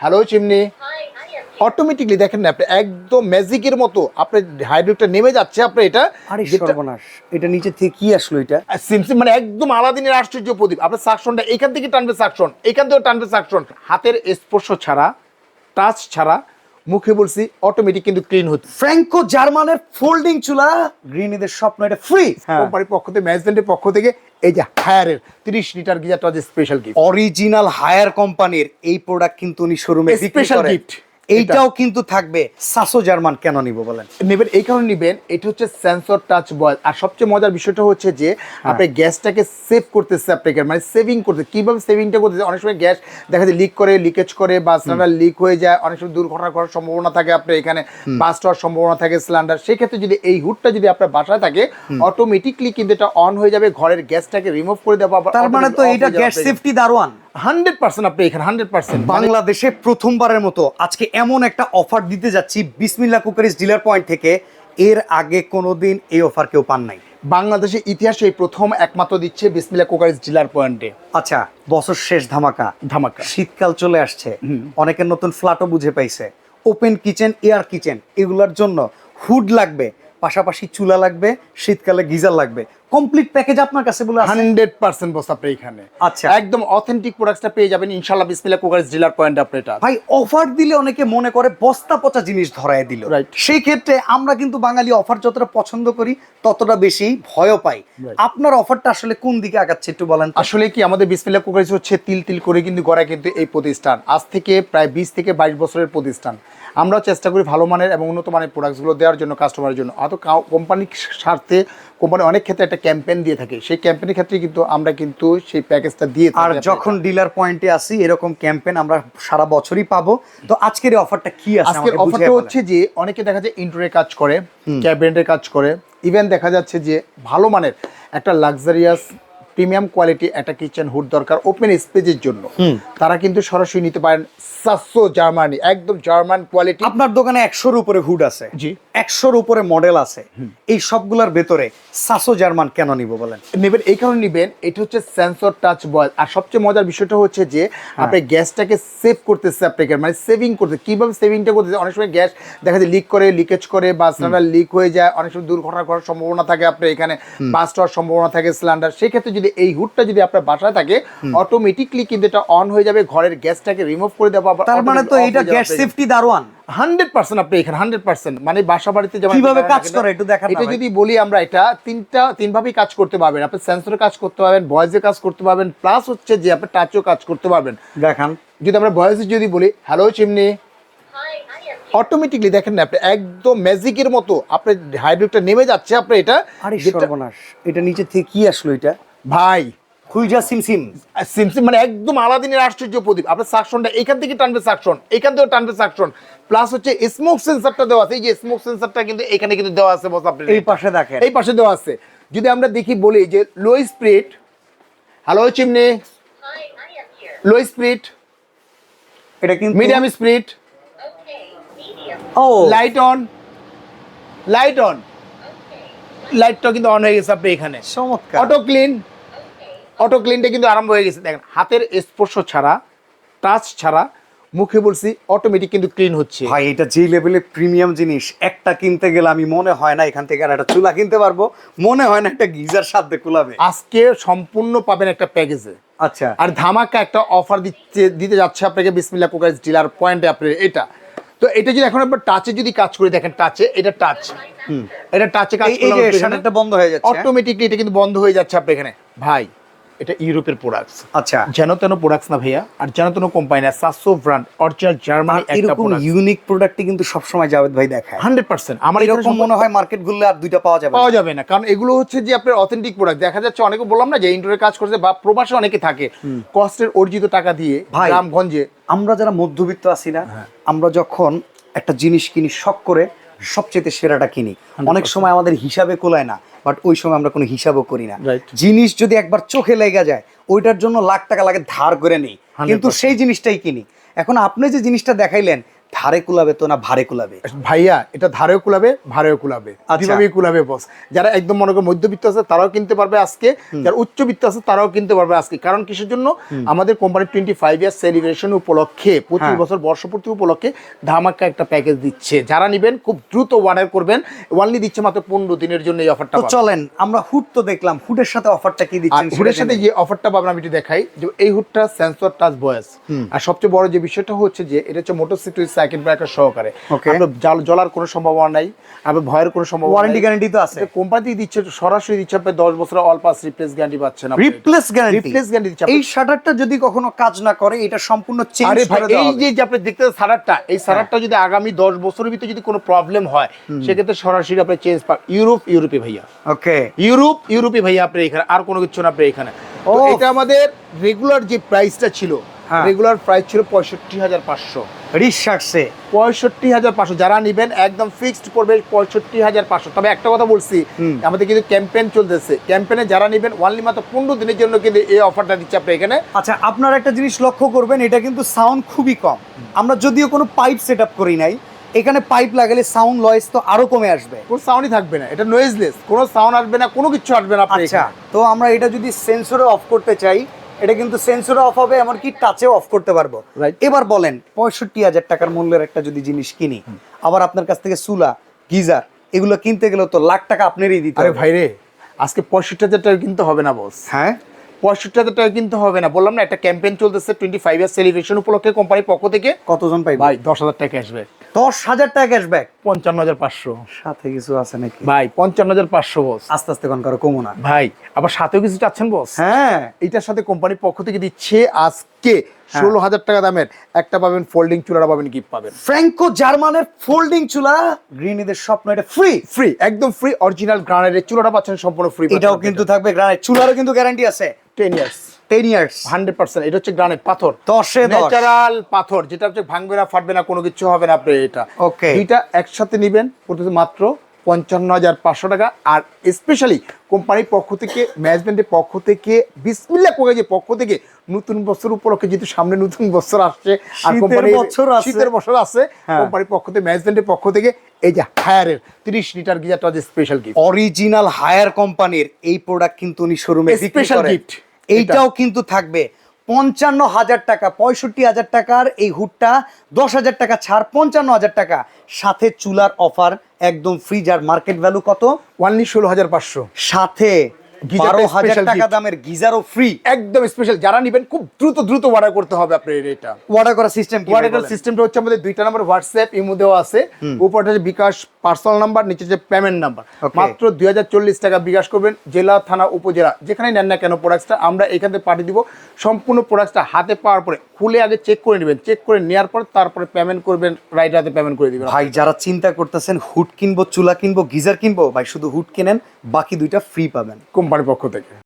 Hello chimney automatically দেখেন না আপনি একদম ম্যাজিকের মতো আপনার হাইড্রোটা নেমে যাচ্ছে আপনি এটা সর্বনাশ এটা নিচে থেকে কি আসলো এটা? সিমসিম মানে একদম আলাদিনের আশ্চর্য প্রদীপ। আপনার সাকশনটা এখান থেকে টানবে সাকশন এখান থেকে টানবে সাকশন হাতের স্পর্শ ছাড়া টাচ ছাড়া মুখে বলছি অটোমেটিক কিন্তু ক্লিন হচ্ছে। ফ্র্যাঙ্কো জার্মানের ফোল্ডিং চুলা গ্রিনিদের স্বপ্ন এটা ফ্রি কোম্পানির পক্ষ থেকে ম্যানেজমেন্টের পক্ষ থেকে এই যে হায়ারের তিরিশ লিটার গিজারটা যে স্পেশাল গিফট অরিজিনাল হায়ার কোম্পানির এই প্রোডাক্ট কিন্তু উনি শোরুমে স্পেশাল gift। এইটাও কিন্তু থাকবে। সাসো জার্মান কেন নিব বলেন? নেবেন এই কারণে নেবেন এটা হচ্ছে সেন্সর টাচ বয়েল আর সবচেয়ে মজার বিষয়টা হচ্ছে যে আপনি গ্যাসটাকে সেভ করতেছে আপনাকে মানে সেভিং করতে কীভাবে সেভিংটা করতেছে? অনেক সময় গ্যাস দেখা যায় লিক করে লিকেজ করে বা সিলিন্ডার লিক হয়ে যায় অনেক সময় দুর্ঘটনা করার সম্ভাবনা থাকে আপনার এখানে বাস্ট হওয়ার সম্ভাবনা থাকে সিলিন্ডার সেই ক্ষেত্রে যদি এই হুডটা যদি আপনার বাসায় থাকে অটোমেটিকলি কিন্তু এটা অন হয়ে যাবে ঘরের গ্যাসটাকে রিমুভ করে দেওয়া তার মানে তো এটা গ্যাস সেফটি দারোয়ান। হান্ড্রেড পার্সেন্ট আপনি এখানে হান্ড্রেড পার্সেন্ট। বাংলাদেশে প্রথমবারের মতো আজকে এমন একটা অফার দিতে যাচ্ছি বিসমিল্লা কুকারিজ ডিলার পয়েন্ট থেকে। এর আগে কোনোদিন এই অফার কেউ পান নাই। বাংলাদেশের ইতিহাসে এই প্রথম একমাত্র দিচ্ছে বিসমিল্লা কোকারিজ ডিলার পয়েন্টে। আচ্ছা বছর শেষ ধামাকা। ধামাকা। শীতকাল চলে আসছে। অনেকের নতুন ফ্ল্যাটও বুঝে পাইছে। ওপেন কিচেন এয়ার কিচেন এগুলোর জন্য হুড লাগবে পাশাপাশি চুলা লাগবে শীতকালে গিজার লাগবে। কমপ্লিট প্যাকেজ আপনার কাছে বলে আছে? হান্ড্রেড পার্সেন্ট বস আপনি এখানে। আচ্ছা। একদম অথেন্টিক প্রোডাক্টটা পেয়ে যাবেন ইনশাল্লাহ বিসমিল্লা কোকারিজ ডিলার পয়েন্ট এটা। ভাই অফার দিলে অনেকে মনে করে বস্তা পচা জিনিস ধরায় দিল। Right. সেই ক্ষেত্রে আমরা কিন্তু বাঙালি অফার যতটা পছন্দ করি ততটা বেশি ভয়ও পাই। আপনার অফারটা আসলে কোন দিকে আগাচ্ছে একটু বলেন আসলে কি আমাদের বিসমিল্লা কোকারিজ হচ্ছে তিল তিল করে কিন্তু গড়া কিন্তু এই প্রতিষ্ঠান। আজ থেকে প্রায় বিশ থেকে বাইশ বছরের প্রতিষ্ঠান। আমরা চেষ্টা করি ভালো মানের এবং উন্নত মানের প্রোডাক্টসগুলো দেওয়ার জন্য কাস্টমারের জন্য। অত কোম্পানির স্বার্থে কোম্পানি অনেক ক্ষেত্রে একটা ক্যাম্পেইন দিয়ে থাকে। সেই ক্যাম্পেইনের ক্ষেত্রে কিন্তু আমরা কিন্তু সেই প্যাকেজটা দিয়ে আর যখন ডিলার পয়েন্টে আসি এরকম ক্যাম্পেইন আমরা সারা বছরই পাবো। তো আজকের অফারটা কি আছে আজকের অফারটা হচ্ছে যে অনেকে দেখা যায় ইন্টোরে কাজ করে ক্যাবিনেটের কাজ করে ইভেন দেখা যাচ্ছে যে ভালো মানের একটা লাক্সারিয়াস প্রিমিয়াম কোয়ালিটি একটা কিচেন হুড দরকার ওপেন স্পেসের জন্য। তারা কিন্তু সরাসরি নিতে পারেন সাতশো জার্মানি একদম জার্মান কোয়ালিটি আপনার দোকানে একশোর উপরে হুড আছে জি। একশোর উপরে মডেল আছে। এই সবগুলোর ভেতরে সাসো জার্মান কেন নিব বলেন? নেবেন এই কারণে নেবেন এটা হচ্ছে সেন্সর টাচ বয়েল আর সবচেয়ে মজার বিষয়টা হচ্ছে যে আপনি গ্যাসটাকে সেভ করতেছে আপনাকে মানে সেভিং করতে কীভাবে সেভিংটা করতেছে? অনেক সময় গ্যাস দেখা যায় লিক করে লিকেজ করে বা সিলিন্ডার লিক হয়ে যায় অনেক সময় দুর্ঘটনা করার সম্ভাবনা থাকে আপনার এখানে বাস্ট হওয়ার সম্ভাবনা থাকে সিলিন্ডার সেই ক্ষেত্রে যদি এই হুডটা যদি আপনার বাসায় থাকে অটোমেটিকলি কিন্তু এটা অন হয়ে যাবে ঘরের গ্যাসটাকে রিমুভ করে দেওয়া তার মানে তো এটা গ্যাস সেফটি দারোয়ান। হান্ড্রেড পার্সেন্ট আপনি এখানে হান্ড্রেড পার্সেন্ট মানে বাসা বাড়িতে যেমন কীভাবে কাজ করে একটু দেখান না এটা যদি বলি আমরা এটা তিনটা তিনভাবেই কাজ করতে পারবেন। আপনি সেন্সরে কাজ করতে পারবেন ভয়েসে কাজ করতে পারবেন প্লাস হচ্ছে যে আপনি টাচও কাজ করতে পারবেন। দেখান। যদি আমরা ভয়েসে যদি বলি হ্যালো চিমনি অটোমেটিকলি দেখেন না আপনি একদম ম্যাজিকের মতো আপনার হাইড্রোটা নেমে যাচ্ছে আপনি এটা আরে সর্বনাশ এটা নিচে থেকে কি আসলো এটা? ভাই খুইজা সিমসিম। সিমসিম মানে একদম আলাদিনের আশ্চর্য প্রদীপ। আপনার সাকশনটা এখান থেকে টানবে সাকশন এখান থেকে টানবে সাকশন প্লাস হচ্ছে স্মোক সেন্সারটা দেওয়া আছে। এই যে স্মোক সেন্সারটা কিন্তু এখানে কিন্তু দেওয়া আছে বস আপনি এই পাশে দেখেন। এই পাশে দেওয়া আছে। যদি আমরা দেখি বলি যে low speed hello chimney low speed এটা কিন্তু মিডিয়াম স্পিড ও। লাইট অন লাইট অন লাইটটা কিন্তু অন হয়ে গেছে আপনি এখানে। চমৎকার। অটো ক্লিন অটো ক্লিনটা কিন্তু আরম্ভ হয়ে গেছে। দেখেন হাতের স্পর্শ ছাড়া টাচ ছাড়া মুখে বলছি অটোমেটিক কিন্তু ক্লিন হচ্ছে। ভাই এটা যে লেভেলে প্রিমিয়াম জিনিস একটা কিনতে গেলে আমি মনে হয় না এখান থেকে আর একটা চুলা কিনতে পারব। মনে হয় না একটা গিজার সাথে কুলাবে। আজকে সম্পূর্ণ পাবেন একটা প্যাকেজে আচ্ছা। আর ধামাকা একটা অফার দিচ্ছে দিতে যাচ্ছে আপনাকে বিসমিল্লা কোকারিজ ডিলার পয়েন্টে আপনি এটা। তো এটা যদি এখন আপনার টাচে যদি কাজ করে দেখেন টাচে এটা টাচ এটা টাচে কাজ করলে এই যে শাটারটা বন্ধ হয়ে যাচ্ছে? অটোমেটিকলি এটা কিন্তু বন্ধ হয়ে যাচ্ছে আপনি এখানে। ভাই এটা ইউরোপের প্রোডাক্টস আচ্ছা। যেন তেন প্রোডাক্টস না ভাইয়া আর যেন তেন কোম্পানি না সাসো ব্র্যান্ড অরিজিনাল জার্মানি একটা এরকম প্রোডাক্ট ইউনিক প্রোডাক্টই কিন্তু সবসময় জাভেদ ভাই দেখায়। হান্ড্রেড পার্সেন্ট আমার এরকম মনে হয় মার্কেট ঘুরলে আর দুইটা পাওয়া যাবে পাওয়া যাবে না। কারণ এগুলো হচ্ছে যে আপনার অথেন্টিক প্রোডাক্ট দেখা যাচ্ছে অনেকে বললাম না যে ইন্টারের কাজ করছে বা প্রবাসে অনেকে থাকে। কষ্টের অর্জিত টাকা দিয়ে ভাই। গ্রামগঞ্জে। আমরা যারা মধ্যবিত্ত আছি না আমরা যখন একটা জিনিস কিনি শখ করে সবচেয়ে সেরাটা কিনি। অনেক সময় আমাদের হিসাবে কোলায় না বাট ওই সময় আমরা কোনো হিসাবও করি না। জিনিস যদি একবার চোখে লেগে যায় ওইটার জন্য লাখ টাকা লাগে ধার করে নেই। কিন্তু সেই জিনিসটাই কিনি। এখন আপনি যে জিনিসটা দেখাইলেন ধারে কুলাবে তো না ভারে কুলাবে? ভাইয়া এটা ধারেও কুলাবে ভারেও কুলাবে। আচ্ছা। কুলাবে বস যারা একদম মনে করো মধ্যবিত্ত আছে তারাও কিনতে পারবে আজকে। যারা উচ্চবিত্ত আছে তারাও কিনতে পারবে আজকে। কারণ কিসের জন্য? আমাদের কোম্পানির টোয়েন্টি ফাইভ ইয়ার সেলিব্রেশন উপলক্ষে পঁচিশ হ্যাঁ। বছর বর্ষপূর্তি উপলক্ষে ধামাকা একটা প্যাকেজ দিচ্ছে। যারা নেবেন খুব দ্রুত অর্ডার করবেন। ওয়ানলি দিচ্ছে মাত্র পনেরো দিনের জন্য এই অফারটা তো চলেন আমরা হুড তো দেখলাম হুডের সাথে অফারটা কি দিচ্ছেন হুডের সাথে যে অফারটা পাবেন আমি একটু দেখাই। যে এই হুডটা সেন্সর টাচ ভয়েস আর সবচেয়ে বড় যে বিষয়টা হচ্ছে যে এটা হচ্ছে মোটর মোটরসাইকেল সাইকেল ব্রেকার সহকারে. আপনার জ্বলার কোনো সম্ভাবনা নাই আপনার ভয়ের কোনো সম্ভাবনা ওয়ারেন্টি গ্যারান্টি তো আছে। কোম্পানি দিচ্ছে সরাসরি দিচ্ছে আপনি দশ বছর অল পাস রিপ্লেস গ্যারান্টি পাচ্ছেন আপনি। রিপ্লেস গ্যারান্টি Replace guarantee দিচ্ছে এই শাটারটা যদি কখনো কাজ না করে এটা সম্পূর্ণ চেঞ্জ করে দেওয়া এই হবে। যে যে আপনি দেখতে সারারটা এই সারারটা যদি আগামী দশ বছরের ভিতরে যদি কোনো প্রবলেম হয় সেক্ষেত্রে সরাসরি আপনি চেঞ্জ পান ইউরোপ ইউরোপে ভাইয়া। ওকে ইউরোপ ইউরোপে ভাইয়া আপনি এখানে আর কোনো কিছু না আপনি এখানে। তো এটা আমাদের রেগুলার যে প্রাইসটা ছিল হ্যাঁ। রেগুলার প্রাইস ছিল পঁয়ষট্টি হাজার পাঁচশো। রিসার্চে পঁয়ষট্টি হাজার পাঁচশো যারা নিবেন একদম ফিক্সড পড়বে পঁয়ষট্টি হাজার পাঁচশো। তবে একটা কথা বলছি। আমাদের কিন্তু ক্যাম্পেইন চলতেছে। ক্যাম্পেইনে যারা নিবেন ওনলি মাত্র পনেরো দিনের জন্য কিন্তু এই অফারটা দিচ্ছে আপনি এখানে। আচ্ছা আপনারা একটা জিনিস লক্ষ্য করবেন এটা কিন্তু সাউন্ড খুবই কম। আমরা যদিও কোনো পাইপ সেট আপ করি নাই এখানে পাইপ লাগালে সাউন্ড লয়েস তো আরও কমে আসবে। কোনো সাউন্ডই থাকবে না এটা নয়েজলেস কোনো সাউন্ড আসবে না কোনো কিছু আসবে না আচ্ছা তো আমরা এটা যদি সেন্সরে অফ করতে চাই এটা কিন্তু সেন্সরে অফ হবে এমনকি টাচেও অফ করতে পারব. এবার বলেন পঁয়ষট্টি হাজার টাকার মূল্যের একটা যদি জিনিস কিনি আবার আপনার কাছ থেকে সুলা গিজার এগুলো কিনতে গেলে তো লাখ টাকা আপনারই দিতে আরে হবে। ভাই রে আজকে পঁয়ষট্টি হাজার টাকা কিনতে হবে না বস হ্যাঁ? পঁয়ষট্টি হাজার টাকা কিনতে হবে না। বললাম না একটা ক্যাম্পেইন চলতেছে টোয়েন্টি ফাইভ ইয়ার সেলিব্রেশন উপলক্ষে কোম্পানির পক্ষ থেকে। কতজন পাই ভাই দশ হাজার টাকা আসবে। দশ হাজার টাকা ক্যাশব্যাক পঞ্চান্ন হাজার পাঁচশো। সাথে কিছু আছে নাকি? ভাই পঞ্চান্ন হাজার পাঁচশো বস আস্তে আস্তে কোন কারও কমো না। ভাই আবার সাথেও কিছু চাচ্ছেন বস হ্যাঁ এইটার সাথে কোম্পানির পক্ষ থেকে দিচ্ছে আজকে ষোলো হাজার টাকা দামের একটা পাবেন ফোল্ডিং চুলাটা পাবেন গিফট পাবেন। ফ্র্যাঙ্কো জার্মানের ফোল্ডিং চুলা গ্রিনিদের স্বপ্ন এটা ফ্রি ফ্রি একদম ফ্রি অরিজিনাল গ্রানাইটের চুলাটা পাচ্ছেন সম্পূর্ণ ফ্রি এটাও কিন্তু থাকবে গ্রানাইট চুলারও কিন্তু গ্যারান্টি আছে। Ten years ten years hundred percent এটা হচ্ছে গ্রানাইট পাথর দশে ন্যাচারাল পাথর যেটা হচ্ছে ভাঙবে না ফাটবে না কোনো কিছু হবে না আপনি এটা Okay. দুইটা একসাথে নেবেন পড়তেছে মাত্র পঞ্চান্ন হাজার পাঁচশো টাকা আর স্পেশালি কোম্পানির পক্ষ থেকে ম্যানেজমেন্টের পক্ষ থেকে বিসমিল্লা পক্ষ থেকে নতুন বছর উপলক্ষে যেহেতু সামনে নতুন বছর আসছে আর কোম্পানির বছর। শীতের বছর আছে হ্যাঁ। কোম্পানির পক্ষ থেকে ম্যানেজমেন্টের পক্ষ থেকে এই যে হায়ারের তিরিশ লিটার গিজারটা স্পেশাল গিফট অরিজিনাল হায়ার কোম্পানির এই প্রোডাক্ট কিন্তু উনি শোরুমে Special gift। এইটাও কিন্তু থাকবে। পঞ্চান্ন হাজার টাকা পঁয়ষট্টি হাজার টাকার এই হুডটা দশ হাজার টাকা ছাড় পঞ্চান্ন হাজার টাকা। সাথে চুলার অফার একদম ফ্রি যার মার্কেট ভ্যালু কত? ওয়ানলি ষোলো হাজার পাঁচশো। সাথে বারো হাজার টাকা দামের গিজারও ফ্রি একদম স্পেশাল যারা নেবেন খুব দ্রুত দ্রুত অর্ডার করতে হবে আপনার এটা অর্ডার করা সিস্টেম ওয়ারেন্টাল সিস্টেমটা হচ্ছে আমাদের দুইটা নাম্বার হোয়াটসঅ্যাপ ইমো দেওয়া আছে। উপরটা বিকাশ পার্সোনাল নাম্বার নিচে যে পেমেন্ট নাম্বার মাত্র দুই হাজার চল্লিশ টাকা বিকাশ করবেন জেলা থানা উপজেলা। যেখানে নেন না কেন প্রোডাক্টটা আমরা এখান থেকে পাঠিয়ে দিব। সম্পূর্ণ প্রোডাক্টটা হাতে পাওয়ার পরে খুলে আগে চেক করে নেবেন। চেক করে নেওয়ার পর তারপরে পেমেন্ট করবেন রাইট হাতে পেমেন্ট করে দিবেন ভাই যারা চিন্তা করতেছেন হুড কিনবো চুলা কিনবো গিজার কিনবো ভাই শুধু হুড কিনেন বাকি দুইটা ফ্রি পাবেন। কোম্পানির পক্ষ থেকে।